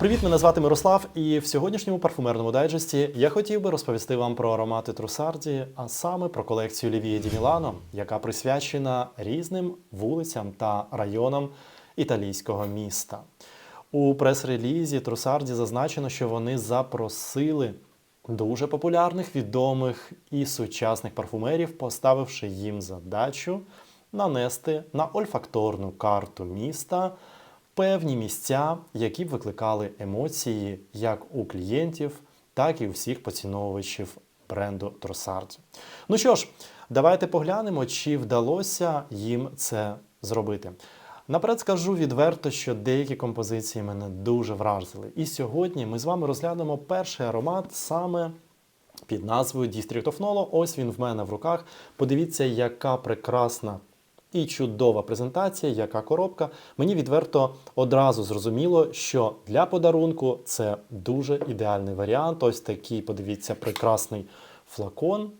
Привіт, мене звати Мирослав, і в сьогоднішньому парфумерному дайджесті я хотів би розповісти вам про аромати Трусарді, а саме про колекцію Лівії Ді Мілано, яка присвячена різним вулицям та районам італійського міста. У прес-релізі Трусарді зазначено, що вони запросили дуже популярних, відомих і сучасних парфумерів, поставивши їм задачу нанести на ольфакторну карту міста певні місця, які б викликали емоції як у клієнтів, так і у всіх поціновувачів бренду Тросарді. Ну що ж, давайте поглянемо, чи вдалося їм це зробити. Наперед скажу відверто, що деякі композиції мене дуже вразили. І сьогодні ми з вами розглянемо перший аромат саме під назвою District of Nolo. Ось він в мене в руках. Подивіться, яка прекрасна і чудова презентація, яка коробка. Мені відверто одразу зрозуміло, що для подарунку це дуже ідеальний варіант. Ось такий, подивіться, прекрасний флакон.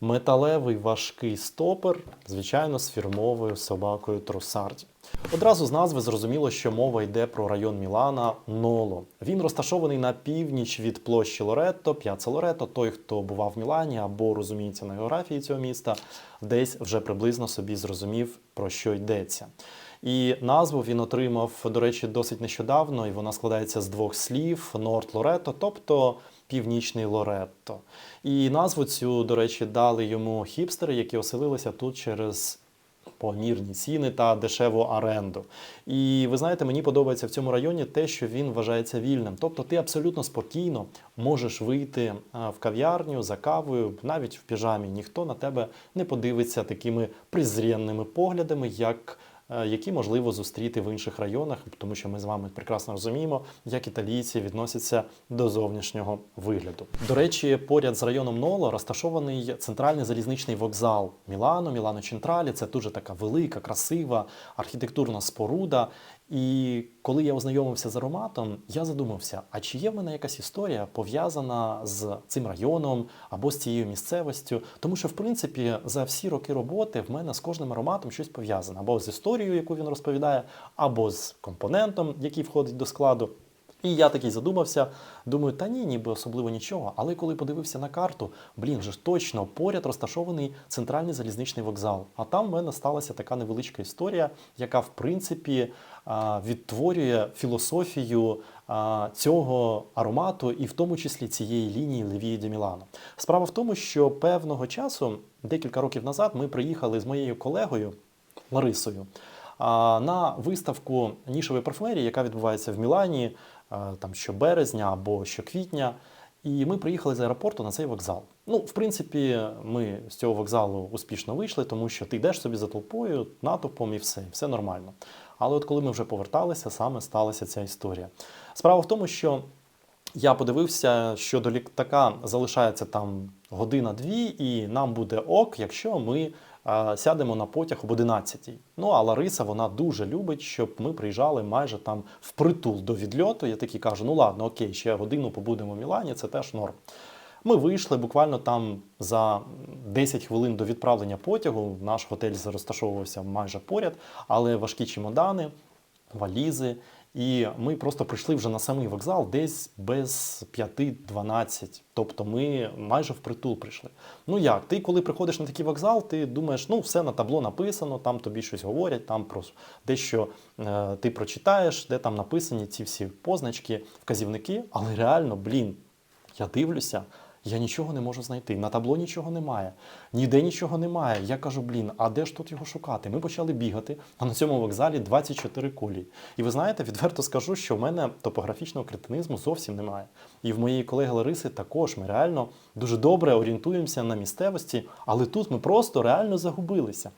Металевий важкий стопер, звичайно, з фірмовою собакою Трусарді. Одразу з назви зрозуміло, що мова йде про район Мілана Ноло. Він розташований на північ від площі Лоретто, П'яца Лоретто. Той, хто бував в Мілані або розуміється на географії цього міста, десь вже приблизно собі зрозумів, про що йдеться. І назву він отримав, до речі, досить нещодавно, і вона складається з двох слів: Норд Лоретто, тобто Північний Лоретто. І назву цю, до речі, дали йому хіпстери, які оселилися тут через помірні ціни та дешеву оренду. І ви знаєте, мені подобається в цьому районі те, що він вважається вільним. Тобто ти абсолютно спокійно можеш вийти в кав'ярню за кавою, навіть в піжамі. Ніхто на тебе не подивиться такими презренними поглядами, як які можливо зустріти в інших районах, тому що ми з вами прекрасно розуміємо, як італійці відносяться до зовнішнього вигляду. До речі, поряд з районом Ноло розташований центральний залізничний вокзал Мілано, Мілано Централі. Це дуже така велика, красива архітектурна споруда. І коли я ознайомився з ароматом, я задумався: а чи є в мене якась історія пов'язана з цим районом або з цією місцевістю? Тому що, в принципі, за всі роки роботи в мене з кожним ароматом щось пов'язане або з історією, яку він розповідає, або з компонентом, який входить до складу. І я такий задумався, думаю, та ні, ніби особливо нічого. Але коли подивився на карту, блін, вже ж точно поряд розташований центральний залізничний вокзал. А там в мене сталася така невеличка історія, яка в принципі відтворює філософію цього аромату, і в тому числі цієї лінії Левії де Мілано. Справа в тому, що певного часу, декілька років назад, ми приїхали з моєю колегою Ларисою на виставку нішової парфумерії, яка відбувається в Мілані там щоберезня або щоквітня. І ми приїхали з аеропорту на цей вокзал. Ну, в принципі, ми з цього вокзалу успішно вийшли, тому що ти йдеш собі за толпою, натовпом і все, все нормально. Але от коли ми вже поверталися, саме сталася ця історія. Справа в тому, що я подивився, що до літака залишається там година-дві, і нам буде ок, якщо ми сядемо на потяг об 11 Ну а Лариса вона дуже любить, щоб ми приїжджали майже там впритул до відльоту. Я такий кажу: ну ладно, окей, ще годину побудемо в Мілані, це теж норм. Ми вийшли буквально там за 10 хвилин до відправлення потягу. Наш готель розташовувався майже поряд, але важкі чемодани, валізи. І ми просто прийшли вже на самий вокзал десь без 5-12. Тобто ми майже впритул прийшли. Ну як? Ти, коли приходиш на такий вокзал, ти думаєш, ну все на табло написано, там тобі щось говорять, там про дещо е, ти прочитаєш, де там написані ці всі позначки, вказівники. Але реально, блін, я дивлюся. Я нічого не можу знайти. На табло нічого немає, ніде нічого немає. Я кажу, блін, а де ж тут його шукати? Ми почали бігати, а на цьому вокзалі 24 колії. І ви знаєте, відверто скажу, що в мене топографічного кретинизму зовсім немає. І в моєї колеги Лариси також ми реально дуже добре орієнтуємося на місцевості, але тут ми просто реально загубилися.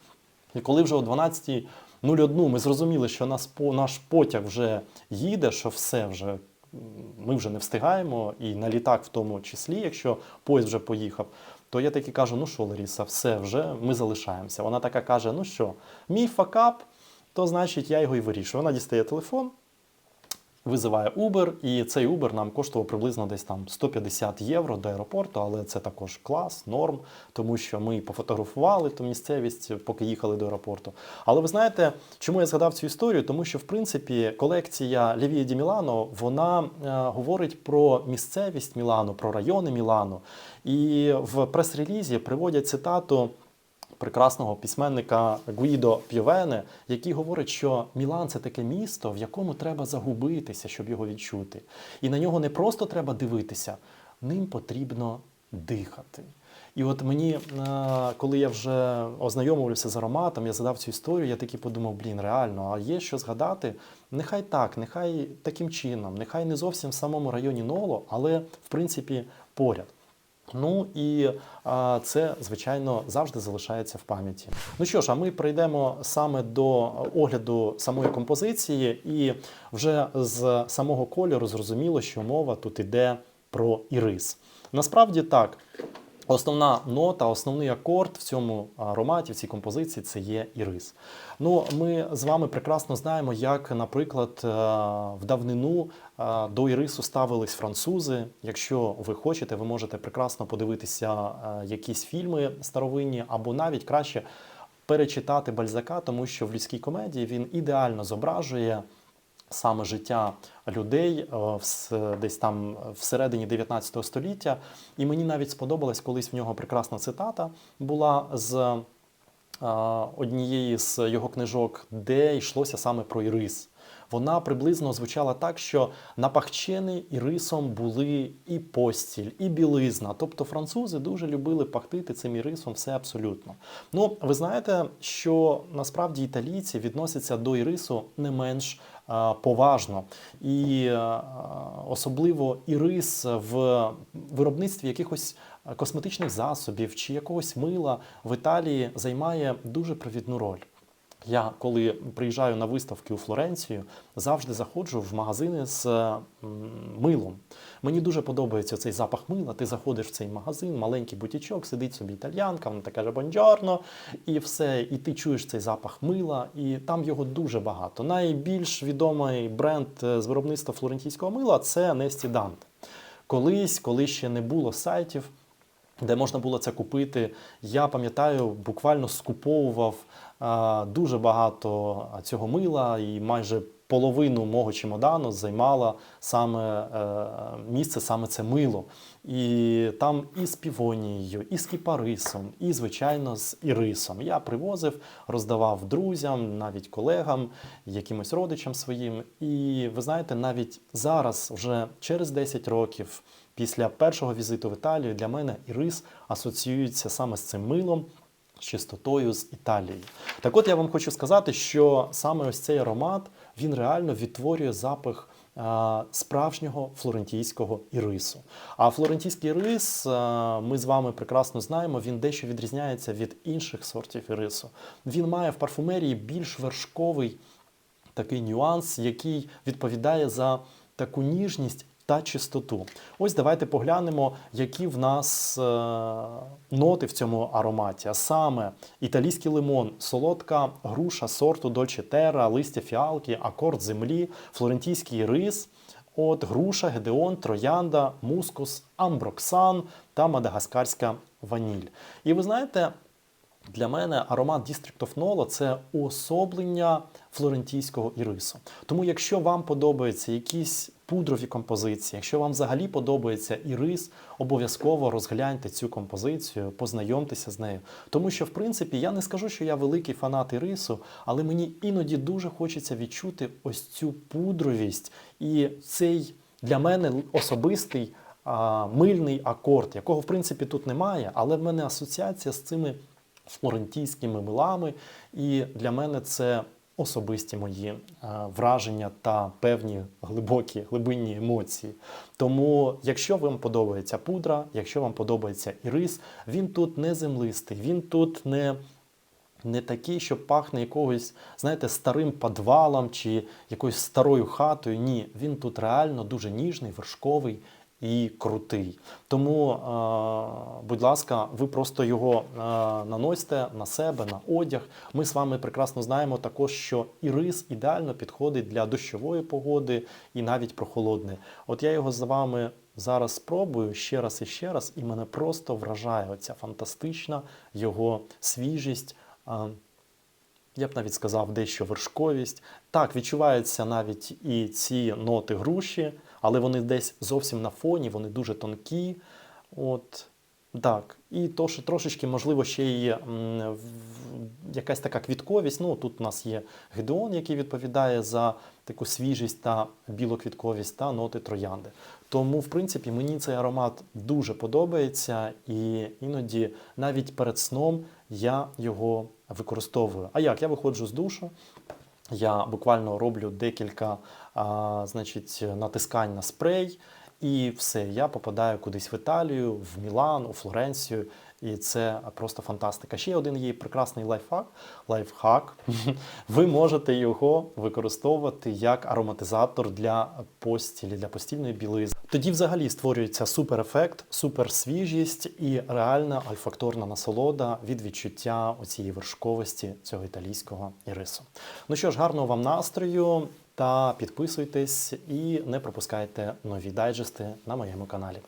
І коли вже о 12.01 ми зрозуміли, що нас наш потяг вже їде, що все вже ми вже не встигаємо, і на літак в тому числі, якщо поїзд вже поїхав, то я таки кажу: ну що, Ларіса, все вже ми залишаємося. Вона така каже: ну що, мій факап, то значить я його і вирішую. Вона дістає телефон визиває Uber, і цей Uber нам коштував приблизно десь там 150 євро до аеропорту, але це також клас, норм, тому що ми пофотографували ту місцевість, поки їхали до аеропорту. Але ви знаєте, чому я згадав цю історію? Тому що в принципі колекція Лівії Ді Мілано вона е, говорить про місцевість Мілану, про райони Мілану. І в прес-релізі приводять цитату прекрасного письменника Гуїдо П'євене, який говорить, що Мілан це таке місто, в якому треба загубитися, щоб його відчути. І на нього не просто треба дивитися, ним потрібно дихати. І от мені, е, коли я вже ознайомився з ароматом, я задав цю історію, я таки подумав, блін, реально, а є що згадати? Нехай так, нехай таким чином, нехай не зовсім в самому районі Ноло, але в принципі поряд. Ну і а, це, звичайно, завжди залишається в пам'яті. Ну що ж, а ми прийдемо саме до огляду самої композиції, і вже з самого кольору зрозуміло, що мова тут іде про ірис. Насправді так. Основна нота, основний акорд в цьому ароматі, в цій композиції це є ірис. Ну, ми з вами прекрасно знаємо, як, наприклад, е, в давнину е, до ірису ставились французи. Якщо ви хочете, ви можете прекрасно подивитися е, якісь фільми старовинні, або навіть краще перечитати Бальзака, тому що в людській комедії він ідеально зображує саме життя людей е, десь там всередині 19 століття. І мені навіть сподобалась колись в нього прекрасна цитата була з е, однієї з його книжок, де йшлося саме про ірис. Вона приблизно звучала так, що напахчений ірисом були і постіль, і білизна. Тобто французи дуже любили пахтити цим ірисом все абсолютно. Ну, ви знаєте, що насправді італійці відносяться до ірису не менш поважно. І особливо ірис в виробництві якихось косметичних засобів чи якогось мила в Італії займає дуже провідну роль. Я, коли приїжджаю на виставки у Флоренцію, завжди заходжу в магазини з милом. Мені дуже подобається цей запах мила. Ти заходиш в цей магазин, маленький бутічок, сидить собі італьянка, вона така каже бонджорно, і все. І ти чуєш цей запах мила, і там його дуже багато. Найбільш відомий бренд е, з виробництва флорентійського мила це Несті Данте. Колись, коли ще не було сайтів, де можна було це купити. Я пам'ятаю, буквально скуповував а, дуже багато цього мила, і майже половину мого чемодану займала саме е, місце, саме це мило. І там і з півонією, і з кіпарисом, і, звичайно, з ірисом. Я привозив, роздавав друзям, навіть колегам, якимось родичам своїм. І ви знаєте, навіть зараз, вже через 10 років. Після першого візиту в Італію для мене ірис асоціюється саме з цим милом, з чистотою з Італією. Так от я вам хочу сказати, що саме ось цей аромат він реально відтворює запах а, справжнього флорентійського ірису. А флорентійський ірис, а, ми з вами прекрасно знаємо, він дещо відрізняється від інших сортів ірису. Він має в парфумерії більш вершковий такий нюанс, який відповідає за таку ніжність та чистоту. Ось давайте поглянемо, які в нас е, ноти в цьому ароматі. А саме італійський лимон, солодка груша сорту Дольче Терра, листя фіалки, акорд землі, флорентійський рис. От груша, гедеон, троянда, мускус, амброксан та мадагаскарська ваніль. І ви знаєте, для мене аромат District of Nolo – це уособлення флорентійського ірису. Тому, якщо вам подобаються якісь пудрові композиції, якщо вам взагалі подобається ірис, обов'язково розгляньте цю композицію, познайомтеся з нею. Тому що, в принципі, я не скажу, що я великий фанат ірису, але мені іноді дуже хочеться відчути ось цю пудровість і цей для мене особистий а, мильний акорд, якого в принципі тут немає, але в мене асоціація з цими флорентійськими милами, і для мене це особисті мої е, враження та певні глибокі глибинні емоції. Тому, якщо вам подобається пудра, якщо вам подобається ірис, він тут не землистий, він тут не. Не такий, що пахне якогось, знаєте, старим підвалом чи якоюсь старою хатою. Ні, він тут реально дуже ніжний, вершковий і крутий. Тому, будь ласка, ви просто його наносите на себе, на одяг. Ми з вами прекрасно знаємо також, що і рис ідеально підходить для дощової погоди і навіть прохолодної. От я його з вами зараз спробую ще раз і ще раз, і мене просто вражає оця фантастична його свіжість. я б навіть сказав, дещо вершковість. Так, відчуваються навіть і ці ноти груші, але вони десь зовсім на фоні, вони дуже тонкі. От, так. І то, що трошечки, можливо, ще є якась така квітковість. Ну, тут у нас є Гедеон, який відповідає за таку свіжість та білоквітковість та ноти троянди. Тому, в принципі, мені цей аромат дуже подобається, і іноді навіть перед сном я його використовую. А як? Я виходжу з душу, я буквально роблю декілька а, значить, натискань на спрей, і все, я попадаю кудись в Італію, в Мілан, у Флоренцію. І це просто фантастика. Ще один є прекрасний лайфхак. Лайфхак. Ви можете його використовувати як ароматизатор для постілі, для постільної білизни. Тоді взагалі створюється супер ефект, супер свіжість і реальна альфакторна насолода від відчуття оцієї вершковості цього італійського ірису. Ну що ж, гарного вам настрою та підписуйтесь і не пропускайте нові дайджести на моєму каналі.